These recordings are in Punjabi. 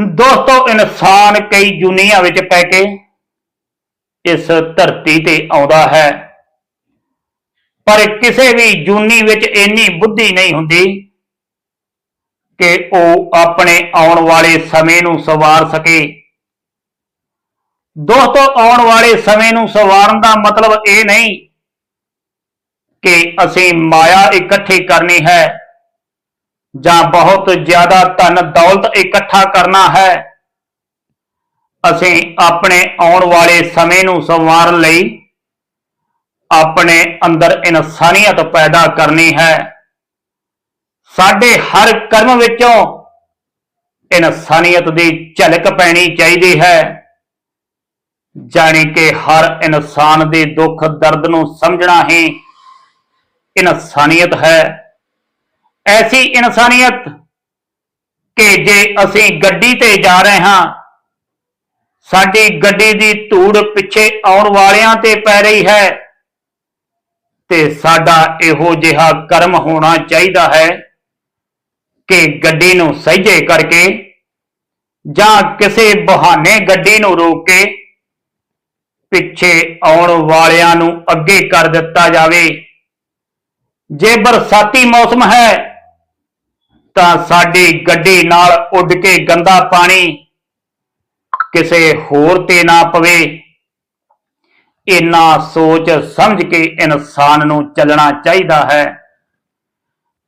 ਦੋਸਤੋ, ਇਨਸਾਨ ਕਈ ਜੁਨੀਆਂ ਵਿੱਚ ਪੈ ਕੇ ਇਸ ਧਰਤੀ ਤੇ ਆਉਂਦਾ ਹੈ। ਪਰ ਕਿਸੇ ਵੀ ਜੂਨੀ ਵਿੱਚ ਇੰਨੀ ਬੁੱਧੀ ਨਹੀਂ ਹੁੰਦੀ ਕਿ ਉਹ ਆਪਣੇ ਆਉਣ ਵਾਲੇ ਸਮੇਂ ਨੂੰ ਸਵਾਰ ਸਕੇ। ਦੋਸਤੋ, ਆਉਣ ਵਾਲੇ ਸਮੇਂ ਨੂੰ ਸਵਾਰਨ ਦਾ ਮਤਲਬ ਇਹ ਨਹੀਂ ਕਿ ਅਸੀਂ ਮਾਇਆ ਇਕੱਠੀ ਕਰਨੀ ਹੈ। ਜਾਂ ਬਹੁਤ ਜ਼ਿਆਦਾ ਧਨ ਦੌਲਤ ਇਕੱਠਾ ਕਰਨਾ ਹੈ, ਅਸੀਂ ਆਪਣੇ ਆਉਣ ਵਾਲੇ ਸਮੇਂ ਨੂੰ ਸੰਵਾਰਨ ਲਈ ਆਪਣੇ ਅੰਦਰ ਇਨਸਾਨੀਅਤ ਪੈਦਾ ਕਰਨੀ ਹੈ। ਸਾਡੇ ਹਰ ਕਰਮ ਵਿੱਚੋਂ ਇਨਸਾਨੀਅਤ ਦੀ ਝਲਕ ਪੈਣੀ ਚਾਹੀਦੀ ਹੈ, ਜਾਣੀ ਕਿ ਹਰ ਇਨਸਾਨ ਦੇ ਦੁੱਖ ਦਰਦ ਨੂੰ ਸਮਝਣਾ ਹੀ ਇਨਸਾਨੀਅਤ ਹੈ। ਐਸੀ ਇਨਸਾਨੀਅਤ ਕਿ ਜੇ ਅਸੀਂ ਗੱਡੀ ਤੇ ਜਾ ਰਹੇ ਹਾਂ, ਸਾਡੀ ਗੱਡੀ ਦੀ ਧੂੜ ਪਿੱਛੇ ਆਉਣ ਵਾਲਿਆਂ ਤੇ ਪੈ ਰਹੀ ਹੈ ਤੇ ਸਾਡਾ ਇਹੋ ਜਿਹਾ ਕਰਮ ਹੋਣਾ ਚਾਹੀਦਾ ਹੈ ਕਿ ਗੱਡੀ ਨੂੰ ਸਹਿਜੇ ਕਰਕੇ ਜਾਂ ਕਿਸੇ ਬਹਾਨੇ ਗੱਡੀ ਨੂੰ ਰੋਕ ਕੇ ਪਿੱਛੇ ਆਉਣ ਵਾਲਿਆਂ ਨੂੰ ਅੱਗੇ ਕਰ ਦਿੱਤਾ ਜਾਵੇ। ਜੇ ਬਰਸਾਤੀ ਮੌਸਮ ਹੈ ਤਾਂ ਸਾਡੀ ਗੱਡੀ ਨਾਲ ਉੱਡ ਕੇ ਗੰਦਾ ਪਾਣੀ ਕਿਸੇ ਹੋਰ ਤੇ ਨਾ ਪਵੇ। ਇਨਾ ਸੋਚ ਸਮਝ ਕੇ ਇਨਸਾਨ ਨੂੰ ਚੱਲਣਾ ਚਾਹੀਦਾ ਹੈ।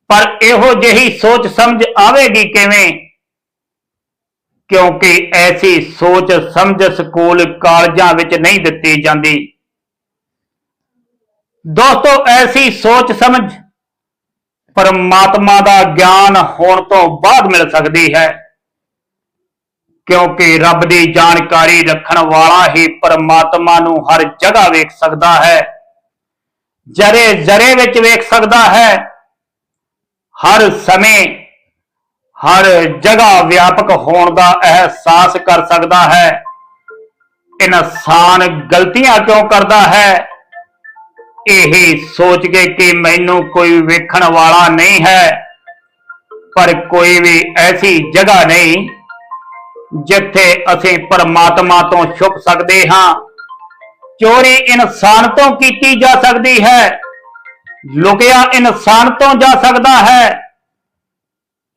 ਪਰ ਇਹੋ ਜਿਹੀ ਸੋਚ ਸਮਝ ਆਵੇਗੀ ਕਿਵੇਂ? ਕਿਉਂਕਿ ਐਸੀ ਸੋਚ ਸਮਝ ਸਕੂਲ ਕਾਲਜਾਂ ਵਿੱਚ ਨਹੀਂ ਦਿੱਤੀ ਜਾਂਦੀ। ਦੋਸਤੋ, ਐਸੀ ਸੋਚ ਸਮਝ ਪਰਮਾਤਮਾ ਦਾ ਗਿਆਨ ਹੋਣ ਤੋਂ ਬਾਅਦ ਮਿਲ ਸਕਦੀ ਹੈ। ਕਿਉਂਕਿ ਰੱਬ ਦੀ ਜਾਣਕਾਰੀ ਰੱਖਣ ਵਾਲਾ ਹੀ ਪਰਮਾਤਮਾ ਨੂੰ ਹਰ ਜਗ੍ਹਾ ਵੇਖ ਸਕਦਾ ਹੈ। ਜਰੇ ਜਰੇ ਵਿੱਚ ਵੇਖ ਸਕਦਾ ਹੈ। ਹਰ ਸਮੇਂ ਹਰ ਜਗ੍ਹਾ ਵਿਆਪਕ ਹੋਣ ਦਾ ਅਹਿਸਾਸ ਕਰ ਸਕਦਾ ਹੈ। ਇਨਸਾਨ ਗਲਤੀਆਂ ਕਿਉਂ ਕਰਦਾ ਹੈ? ਇਹ ਸੋਚ ਕੇ ਕਿ ਮੈਨੂੰ ਕੋਈ ਵੇਖਣ ਵਾਲਾ ਨਹੀਂ ਹੈ, ਪਰ ਕੋਈ ਵੀ ਐਸੀ ਜਗ੍ਹਾ ਨਹੀਂ ਜਿੱਥੇ ਅਸੀਂ ਪਰਮਾਤਮਾ ਤੋਂ ਛੁਪ ਸਕਦੇ ਹਾਂ। ਚੋਰੀ ਇਨਸਾਨ ਤੋਂ ਕੀਤੀ ਜਾ ਸਕਦੀ ਹੈ, ਲੁਕਿਆ ਇਨਸਾਨ ਤੋਂ ਜਾ ਸਕਦਾ ਹੈ।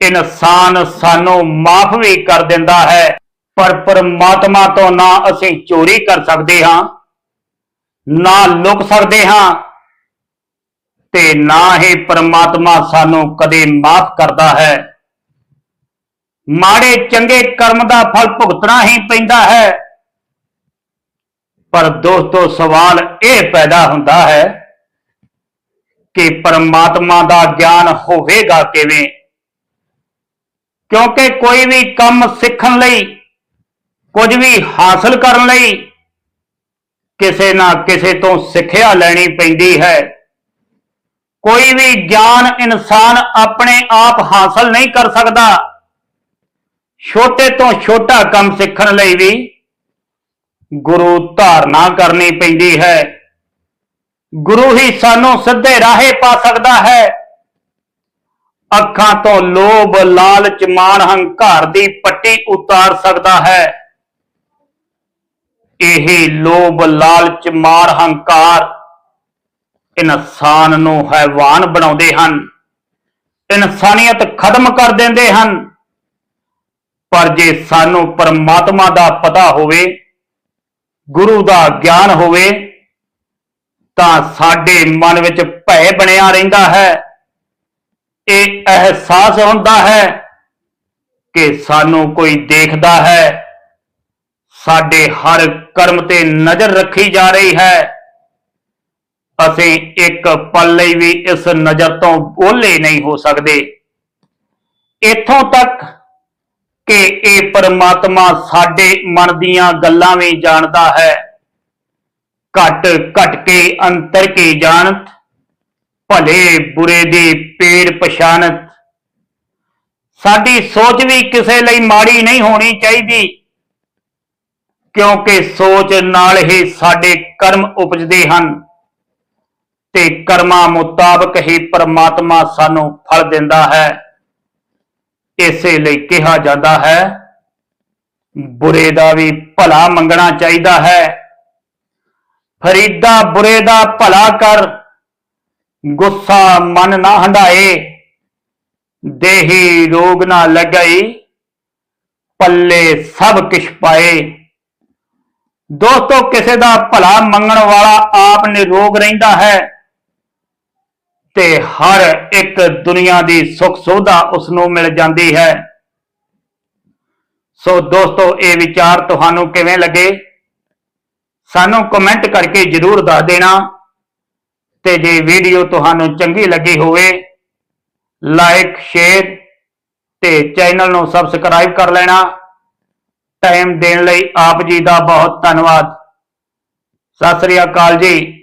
ਇਨਸਾਨ ਸਾਨੂੰ ਮਾਫ ਵੀ ਕਰ ਦਿੰਦਾ ਹੈ, ਪਰ ਪਰਮਾਤਮਾ ਤੋਂ ਨਾ ਅਸੀਂ ਚੋਰੀ ਕਰ ਸਕਦੇ ਹਾਂ। ਨਾ ਲੁਕ ਸਕਦੇ ਹਾਂ। ਤੇ ਨਾ ਹੀ ਪਰਮਾਤਮਾ ਸਾਨੂੰ ਕਦੇ ਮਾਫ ਕਰਦਾ ਹੈ। ਮਾੜੇ ਚੰਗੇ ਕਰਮ ਦਾ ਫਲ ਭੁਗਤਣਾ ਹੀ ਪੈਂਦਾ ਹੈ। ਪਰ ਦੋਸਤੋ, ਸਵਾਲ ਇਹ ਪੈਦਾ ਹੁੰਦਾ ਹੈ ਕਿ ਪਰਮਾਤਮਾ ਦਾ ਗਿਆਨ ਹੋਵੇਗਾ ਕਿਵੇਂ? ਕਿਉਂਕਿ ਕੋਈ ਵੀ ਕੰਮ ਸਿੱਖਣ ਲਈ, ਕੁਝ ਵੀ ਹਾਸਲ ਕਰਨ ਲਈ ਕਿਸੇ ਨਾ ਕਿਸੇ ਤੋਂ ਸਿੱਖਿਆ ਲੈਣੀ ਪੈਂਦੀ ਹੈ। ਕੋਈ ਵੀ ਗਿਆਨ ਇਨਸਾਨ ਆਪਣੇ ਆਪ ਹਾਸਲ ਨਹੀਂ ਕਰ ਸਕਦਾ। ਛੋਟੇ ਤੋਂ ਛੋਟਾ ਕੰਮ ਸਿੱਖਣ ਲਈ ਵੀ ਗੁਰੂ ਧਾਰਨਾ ਕਰਨੀ ਪੈਂਦੀ ਹੈ। ਗੁਰੂ ਹੀ ਸਾਨੂੰ ਸਿੱਧੇ ਰਾਹੇ ਪਾ ਸਕਦਾ ਹੈ। ਅੱਖਾਂ ਤੋਂ ਲੋਭ, ਲਾਲਚ ਮਾਨ ਹੰਕਾਰ ਦੀ ਪੱਟੀ ਉਤਾਰ ਸਕਦਾ ਹੈ। ਇਹ ਲੋਭ, ਲਾਲਚ, ਮਾਰ, ਹੰਕਾਰ ਇਨਸਾਨ ਨੂੰ ਹੈਵਾਨ ਬਣਾਉਂਦੇ ਹਨ। ਇਨਸਾਨੀਅਤ ਖਤਮ ਕਰ ਦਿੰਦੇ ਹਨ। ਪਰ ਜੇ ਸਾਨੂੰ ਪਰਮਾਤਮਾ ਦਾ ਪਤਾ ਹੋਵੇ, ਗੁਰੂ ਦਾ ਗਿਆਨ ਹੋਵੇ, ਤਾਂ ਸਾਡੇ ਮਨ ਵਿੱਚ ਭੈ ਬਣਿਆ ਰਹਿੰਦਾ ਹੈ। ਇਹ ਅਹਿਸਾਸ ਹੁੰਦਾ ਹੈ ਕਿ ਸਾਨੂੰ ਕੋਈ ਦੇਖਦਾ ਹੈ। ਸਾਡੇ ਹਰ ਕਰਮ ਤੇ ਨਜ਼ਰ ਰੱਖੀ ਜਾ ਰਹੀ ਹੈ। ਅਸੀਂ ਇੱਕ ਪਲ ਲਈ ਵੀ ਇਸ ਨਜ਼ਰ ਤੋਂ ਓਲੇ ਨਹੀਂ ਹੋ ਸਕਦੇ। ਇੱਥੋਂ ਤੱਕ ਕਿ ਇਹ ਪਰਮਾਤਮਾ ਸਾਡੇ ਮਨ ਦੀਆਂ ਗੱਲਾਂ ਵੀ ਜਾਣਦਾ ਹੈ। ਘਟ ਘਟ ਕੇ ਅੰਤਰ ਕੀ ਜਾਣਤ, ਭਲੇ ਬੁਰੇ ਦੀ ਪੇੜ ਪਛਾਣਤ। ਸਾਡੀ ਸੋਚ ਵੀ ਕਿਸੇ ਲਈ ਮਾੜੀ ਨਹੀਂ ਹੋਣੀ ਚਾਹੀਦੀ। ਕਿਉਂਕਿ ਸੋਚ ਨਾਲ ਹੀ ਸਾਡੇ ਕਰਮ ਉਪਜਦੇ ਹਨ ਤੇ ਕਰਮਾਂ ਮੁਤਾਬਕ ਹੀ ਪਰਮਾਤਮਾ ਸਾਨੂੰ ਫਲ ਦਿੰਦਾ ਹੈ। ਇਸੇ ਲਈ ਕਿਹਾ ਜਾਂਦਾ ਹੈ, ਬੁਰੇ ਦਾ ਵੀ ਭਲਾ ਮੰਗਣਾ ਚਾਹੀਦਾ ਹੈ। ਫਰੀਦਾ ਬੁਰੇ ਦਾ ਭਲਾ ਕਰ, ਗੁੱਸਾ ਮਨ ਨਾ ਹੰਡਾਏ ਦੇਹੀ ਰੋਗ ਨਾ ਲੱਗਈ, ਪੱਲੇ ਸਭ ਕਿਛ ਪਾਏ। ਦੋਸਤੋ, ਕਿਸੇ ਦਾ ਭਲਾ ਮੰਗਣ ਵਾਲਾ ਆਪ ਨਿਰੋਗ ਰਹਿੰਦਾ ਹੈ ਤੇ ਹਰ ਇੱਕ ਦੁਨੀਆ ਦੀ ਸੁੱਖ ਸੋਧਾ ਉਸ ਨੂੰ ਮਿਲ ਜਾਂਦੀ ਹੈ। ਸੋ ਦੋਸਤੋ, ਇਹ ਵਿਚਾਰ ਤੁਹਾਨੂੰ ਕਿਵੇਂ ਲੱਗੇ? ਸਾਨੂੰ ਕਮੈਂਟ ਕਰਕੇ ਜਰੂਰ ਦੱਸ ਦੇਣਾ ਤੇ ਜੇ ਵੀਡੀਓ ਤੁਹਾਨੂੰ ਚੰਗੀ ਲੱਗੀ ਹੋਵੇ ਲਾਈਕ ਸ਼ੇਅਰ ਤੇ ਚੈਨਲ ਨੂੰ ਸਬਸਕ੍ਰਾਈਬ ਕਰ ਲੈਣਾ। ਟਾਈਮ ਦੇਣ ਲਈ ਆਪ ਜੀ ਦਾ ਬਹੁਤ ਧੰਨਵਾਦ। ਸਤਿ ਸ੍ਰੀ ਅਕਾਲ ਜੀ।